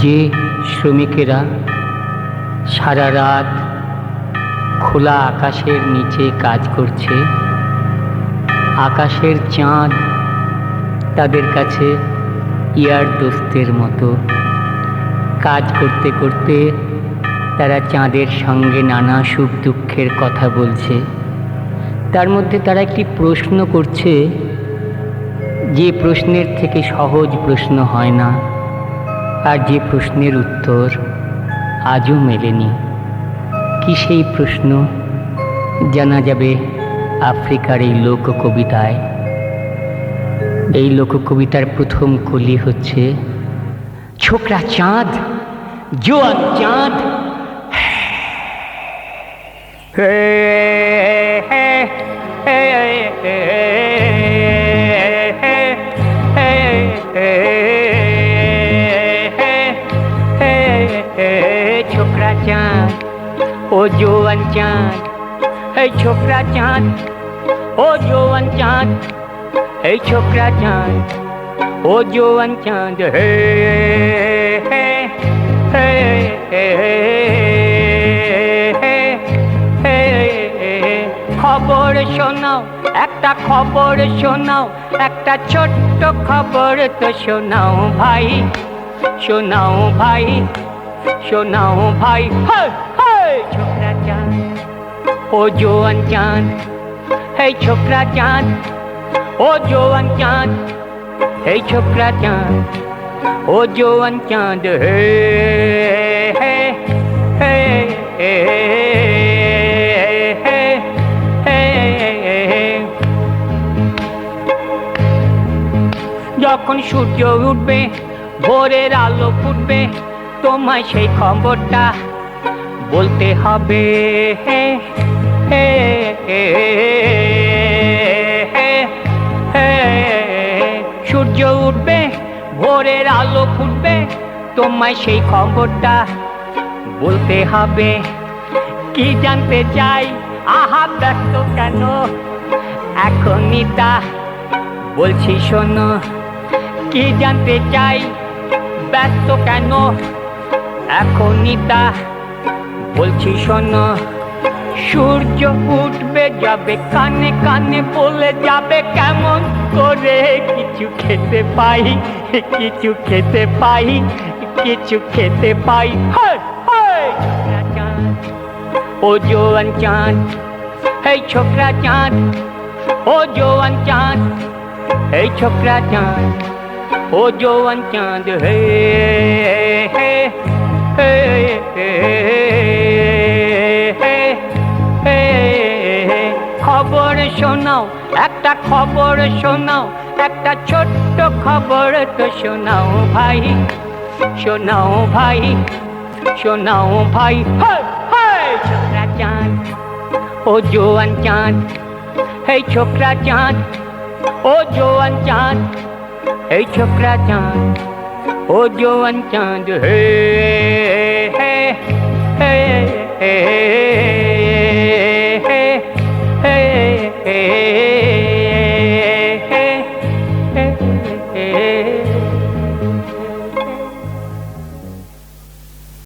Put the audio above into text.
যে শ্রমিকেরা সারা রাত খোলা আকাশের নিচে কাজ করছে, আকাশের চাঁদ তাদের কাছে ইয়ার দোস্তের মতো। কাজ করতে করতে তারা চাঁদের সঙ্গে নানা সুখ দুঃখের কথা বলছে। তার মধ্যে তারা একটি প্রশ্ন করছে, যে প্রশ্নের থেকে সহজ প্রশ্ন হয় না। আর যে প্রশ্নের উত্তর আজও মেলেনি। কি সেই প্রশ্ন? জানা যাবে আফ্রিকার এই লোক কবিতায় এই লোক কবিতার প্রথম কলি হচ্ছে, ছোকরা চাঁদ, জোয়ান চাঁদ। হে ও জোয়ান চাঁদ, এই ছোকরা চাঁদ, ও জোয়ান চাঁদ, এই ছোকরা চাঁদ, ও জোয়ান চাঁদ, হে হে হে খবর শোনাও, একটা খবর শোনাও, একটা ছোট্ট খবর তো শোনাও ভাই শোনাও ভাই শোনাও ভাই হ্যাঁ ও জোয়ান চাঁদ চাঁদ ও জোয়ান চাঁদ হে হে। যখন সূর্য উঠবে, ভোরের আলো ফুটবে, তোমায় সেই খবরটা বলতে হবে, হে হে সূর্য উঠবে, ভোরের আলো ফুটবে, তোমায় সেই খবরটা বলতে হবে। কি জানতে চাই? আহা, ব্যস্ত কেন? এখনই তা বলছি, শোনো। কি জানতে চাই? ব্যস্ত কেন? এখনই তা বলছি শোনো সূর্য উঠবে যাবে কানে কানে বলে যাবে কেমন করে কিছু খেতে পাই কিছু খেতে পাই কিছু খেতে পাই হায় হায় ও জোয়ান চাঁদ এই ছোকরা চাঁদ ও জোয়ান চাঁদ এই ছোকরা চাঁদ ও জোয়ান চাঁদ হে হে হে হে খবর শোনাও একটা ছোট্ট খবর তো শোনাও ভাই শোনাও ভাই শোনাও ভাই ছোকরা চাঁদ ও জোয়ান চাঁদ এই ছোকরা চাঁদ ও জোয়ান চাঁদ এই ছোকরা চাঁদ ও জোয়ান চাঁদ হে হে হে হে